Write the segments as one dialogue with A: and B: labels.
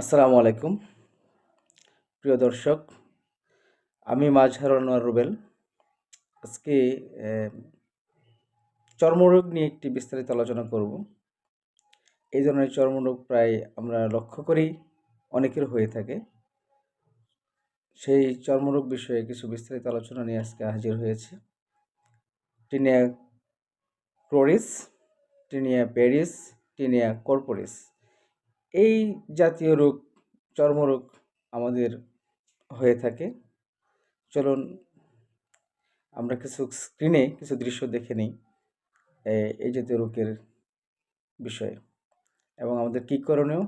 A: আসসালামু আলাইকুম। প্রিয় দর্শক, আমি মাজহার আনোয়ার রুবেল। আজকে চর্মরোগ নিয়ে একটি বিস্তারিত আলোচনা করব। এই ধরনের চর্মরোগ প্রায় আমরা লক্ষ্য করি, অনেকের হয়ে থাকে। সেই চর্মরোগ বিষয়ে কিছু বিস্তারিত আলোচনা নিয়ে আজকে হাজির হয়েছে। Tinea cruris, tinea pedis tinea corporis. এই জাতীয় রোগ, চর্মরোগ আমাদের হয়ে থাকে। চলুন, আমরা কিছু স্ক্রিনে কিছু দৃশ্য দেখে নিই এই জাতীয় রোগের বিষয়ে। এবং আমাদের কী করণীয়,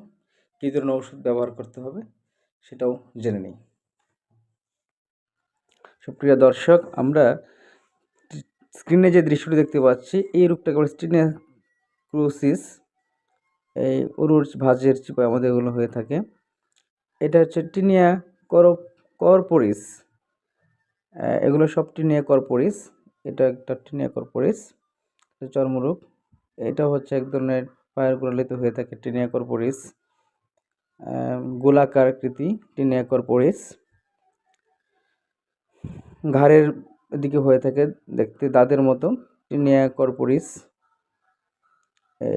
A: কী ধরনের ওষুধ ব্যবহার করতে হবে, সেটাও জেনে নিই। সুপ্রিয় দর্শক, আমরা স্ক্রিনে যে দৃশ্যটি দেখতে পাচ্ছি, এই রোগটাকে বলে স্টিনিয়া ক্রোসিস এই উরুর ভাজের চিপায় আমাদের এগুলো হয়ে থাকে। এটা হচ্ছে টিনিয়া কর করপোরিস। এগুলো সব টিনিয়া করপোরিস। এটা একটা টিনিয়া করপোরিস চর্মরূপ এটা হচ্ছে এক ধরনের পায়ের গোড়ালিতে হয়ে থাকে টিনিয়া করপোরিস। গোলাকার আকৃতি টিনিয়া করপোরিস। ঘাড়ের দিকে হয়ে থাকে দেখতে দাঁতের মতো টিনিয়া করপোরিস।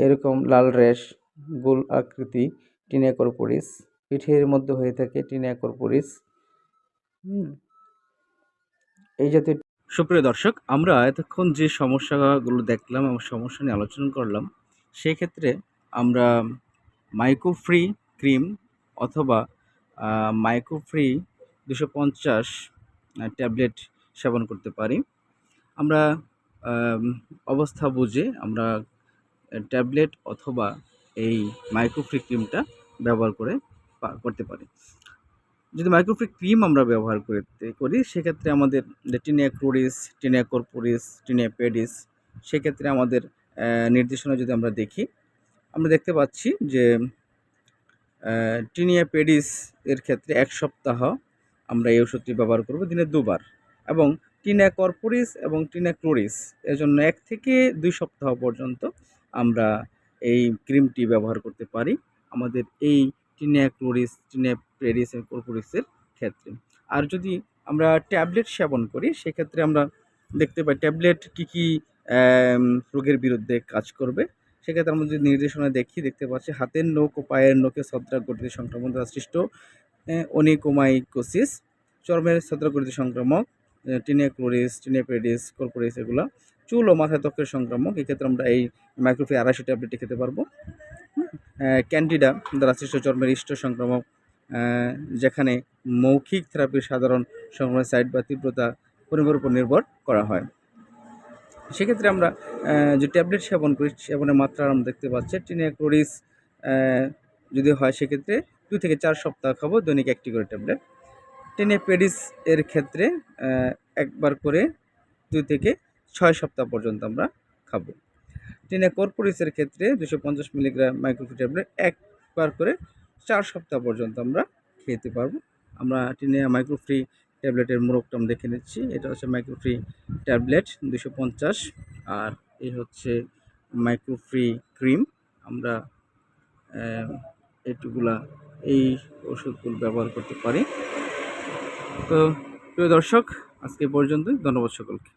A: এরকম লাল র্যাশ গোল আকৃতি টিনিয়া করপোরিস পিঠের মধ্যে হয়ে থাকে টিনিয়া করপোরিস হুম। এই জাতীয় সুপ্রিয় দর্শক, আমরা এতক্ষণ যে সমস্যাগুলো দেখলাম এবং সমস্যা নিয়ে আলোচনা করলাম, সেই ক্ষেত্রে আমরা মাইক্রোফ্রি ক্রিম অথবা মাইক্রোফ্রি দুশো পঞ্চাশ ট্যাবলেট সেবন করতে পারি। আমরা অবস্থা বুঝে আমরা ট্যাবলেট অথবা এই মাইক্রোফ্রি ক্রিমটা ব্যবহার করে করতে পারি। যদি মাইক্রোফ্রি ক্রিম আমরা ব্যবহার করতে করি, সেক্ষেত্রে আমাদের tinea cruris tinea corporis tinea pedis সেক্ষেত্রে আমাদের নির্দেশনা যদি আমরা দেখি, আমরা দেখতে পাচ্ছি যে টিনিয়া পেডিস এর ক্ষেত্রে এক সপ্তাহ আমরা এই ওষুধটি ব্যবহার করব দিনে দুবার এবং টিনিয়া কর্পোরিস এবং টিনিয়া ক্লোরিস এর জন্য এক থেকে দুই সপ্তাহ পর্যন্ত আমরা এই ক্রিমটি ব্যবহার করতে পারি আমাদের এই টিনিয়া ক্লোরিস টিনিয়া পেডিস কর্পোরিসের ক্ষেত্রে। আর যদি আমরা ট্যাবলেট সেবন করি, সেক্ষেত্রে আমরা দেখতে পাই ট্যাবলেট কী কী রোগের বিরুদ্ধে কাজ করবে। সেক্ষেত্রে আমরা যদি নির্দেশনা দেখি, দেখতে পাচ্ছি হাতের নখ ও পায়ের নখে ছত্রাক গঠিত সংক্রমণ দ্বারা সৃষ্ট অনিকোমাইকোসিস, চর্মের ছত্রাক গঠিত সংক্রামক টিনিয়া ক্লোরিস টিনিয়া কর্পোরিস এগুলো। চুল ও মাথায় ত্বকের সংক্রামক। এক্ষেত্রে আমরা এই মাইক্রোফি আড়াইশো ট্যাবলেটটি খেতে পারব। ক্যান্ডিডা দ্বারা সৃষ্ট চর্মের ইষ্ট সংক্রামক যেখানে মৌখিক থেরাপির সাধারণ সংক্রমণের সাইড বা তীব্রতা পরিমাণের উপর নির্ভর করা হয়। সেক্ষেত্রে আমরা যে ট্যাবলেট সেবন করি, সেবনের মাত্রা আমরা দেখতে পাচ্ছি টিনিয়া ক্লোরিস যদি হয় সেক্ষেত্রে দুই থেকে চার সপ্তাহ খাব দৈনিক একটি করে ট্যাবলেট। টিনিয়া পেডিস এর ক্ষেত্রে একবার করে দুই থেকে ছয় সপ্তাহ পর্যন্ত আমরা খাব। টিনিয়া কর্পোরিসের ক্ষেত্রে দুশো পঞ্চাশ মিলিগ্রাম মাইক্রোফি ট্যাবলেট একবার করে চার সপ্তাহ পর্যন্ত আমরা খেতে পারব। আমরা টিনিয়া মাইক্রোফ্রি ট্যাবলেটের মোড়কটা আমরা দেখে নিচ্ছি। এটা হচ্ছে মাইক্রোফ্রি ট্যাবলেট দুশো পঞ্চাশ আর এই হচ্ছে মাইক্রোফ্রি ক্রিম। আমরা এটুকুলা এই ওষুধগুলো ব্যবহার করতে পারি। তো প্রিয় দর্শক, আজকে এ পর্যন্তই। ধন্যবাদ সকলকে।